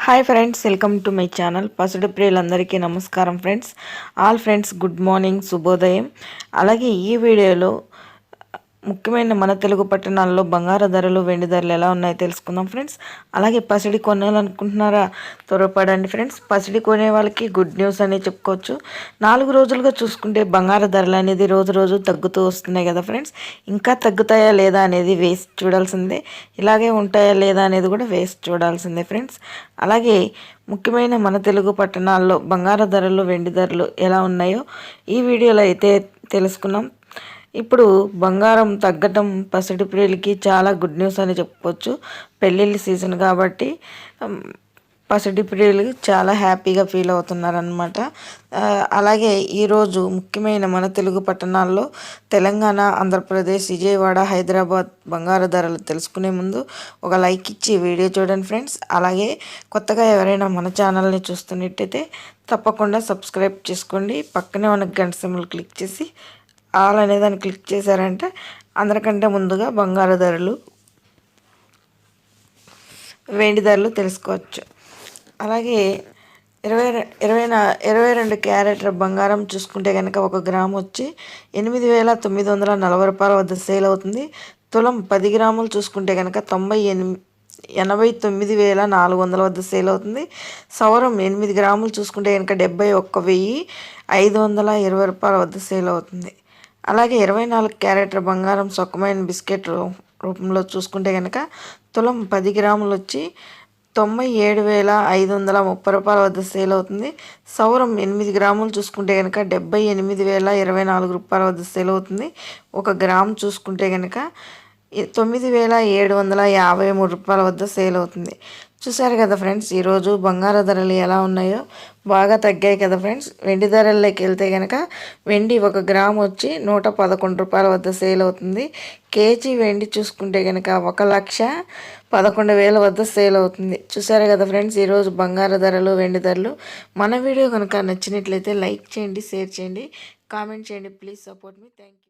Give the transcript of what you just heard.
Hi friends welcome to my channel పసుడు ప్రియులందరికీ నమస్కారం friends all friends good morning శుభోదయం అలాగే ఈ వీడియోలో ముఖ్యమైన మన తెలుగు పట్టణాల్లో బంగారు ధరలు వెండి ధరలు ఎలా ఉన్నాయో తెలుసుకుందాం ఫ్రెండ్స్. అలాగే పసిడి కొనాలనుకుంటున్నారా త్వరపడండి ఫ్రెండ్స్. పసిడి కొనే వాళ్ళకి గుడ్ న్యూస్ అని చెప్పుకోవచ్చు. నాలుగు రోజులుగా చూసుకుంటే బంగారు ధరలు అనేది రోజు రోజు తగ్గుతూ వస్తున్నాయి కదా ఫ్రెండ్స్. ఇంకా తగ్గుతాయా లేదా అనేది వేసి చూడాల్సిందే. ఇలాగే ఉంటాయా లేదా అనేది కూడా వేసి చూడాల్సిందే ఫ్రెండ్స్. అలాగే ముఖ్యమైన మన తెలుగు పట్టణాల్లో బంగారు ధరలు వెండి ధరలు ఎలా ఉన్నాయో ఈ వీడియోలో అయితే తెలుసుకున్నాం. ఇప్పుడు బంగారం తగ్గటం పసిడి ప్రియులకి చాలా గుడ్ న్యూస్ అని చెప్పుకోవచ్చు పెళ్ళిళ్ళ సీజన్ కాబట్టి పసిడి ప్రియులు చాలా హ్యాపీగా ఫీల్ అవుతున్నారనమాట అలాగే ఈరోజు ముఖ్యమైన మన తెలుగు పట్టణాల్లో తెలంగాణ ఆంధ్రప్రదేశ్ విజయవాడ హైదరాబాద్ బంగారు ధరలు తెలుసుకునే ముందు ఒక లైక్ ఇచ్చి వీడియో చూడండి ఫ్రెండ్స్. అలాగే కొత్తగా ఎవరైనా మన ఛానల్ని చూస్తున్నట్టయితే తప్పకుండా సబ్స్క్రైబ్ చేసుకోండి. పక్కనే ఉన్న గంట సింబల్ క్లిక్ చేసి ఆల్ అనే దాన్ని క్లిక్ చేశారంటే అందరికంటే ముందుగా బంగారు ధరలు వెండి ధరలు తెలుసుకోవచ్చు. అలాగే ఇరవై ఇరవై ఇరవై రెండు క్యారెట్ బంగారం చూసుకుంటే కనుక ఒక గ్రామ్ వచ్చి ఎనిమిది వేల తొమ్మిది వందల నలభై రూపాయల వద్ద సేల్ అవుతుంది. తులం పది గ్రాములు చూసుకుంటే కనుక తొంభై ఎనిమిది ఎనభై తొమ్మిది వేల నాలుగు వందల వద్ద సేల్ అవుతుంది. సౌరం ఎనిమిది గ్రాములు చూసుకుంటే కనుక డెబ్బై ఒక్క వెయ్యి ఐదు వందల ఇరవై రూపాయల వద్ద సేల్ అవుతుంది. అలాగే ఇరవై నాలుగు క్యారెట్ బంగారం సొక్కమైన బిస్కెట్ రూపంలో చూసుకుంటే కనుక తులం పది గ్రాములు వచ్చి తొంభై ఏడు వేల ఐదు వందల ముప్పై రూపాయల వద్ద సేల్ అవుతుంది. సౌరం ఎనిమిది గ్రాములు చూసుకుంటే కనుక డెబ్బై ఎనిమిది వేల ఇరవై నాలుగు రూపాయల వద్ద సేల్ అవుతుంది. ఒక గ్రామ్ చూసుకుంటే కనుక తొమ్మిది వేల ఏడు వందల యాభై మూడు రూపాయల వద్ద సేల్ అవుతుంది. చూసారు కదా ఫ్రెండ్స్ ఈరోజు బంగారు ధరలు ఎలా ఉన్నాయో బాగా తగ్గాయి కదా ఫ్రెండ్స్. వెండి ధరల్లోకి వెళ్తే కనుక వెండి ఒక గ్రామ్ వచ్చి నూట పదకొండు రూపాయల వద్ద సేల్ అవుతుంది. కేజీ వెండి చూసుకుంటే కనుక ఒక లక్ష పదకొండు వేల వద్ద సేల్ అవుతుంది. చూసారు కదా ఫ్రెండ్స్ ఈరోజు బంగారు ధరలు వెండి ధరలు. మన వీడియో కనుక నచ్చినట్లయితే లైక్ చేయండి షేర్ చేయండి కామెంట్ చేయండి. Please support me. Thank you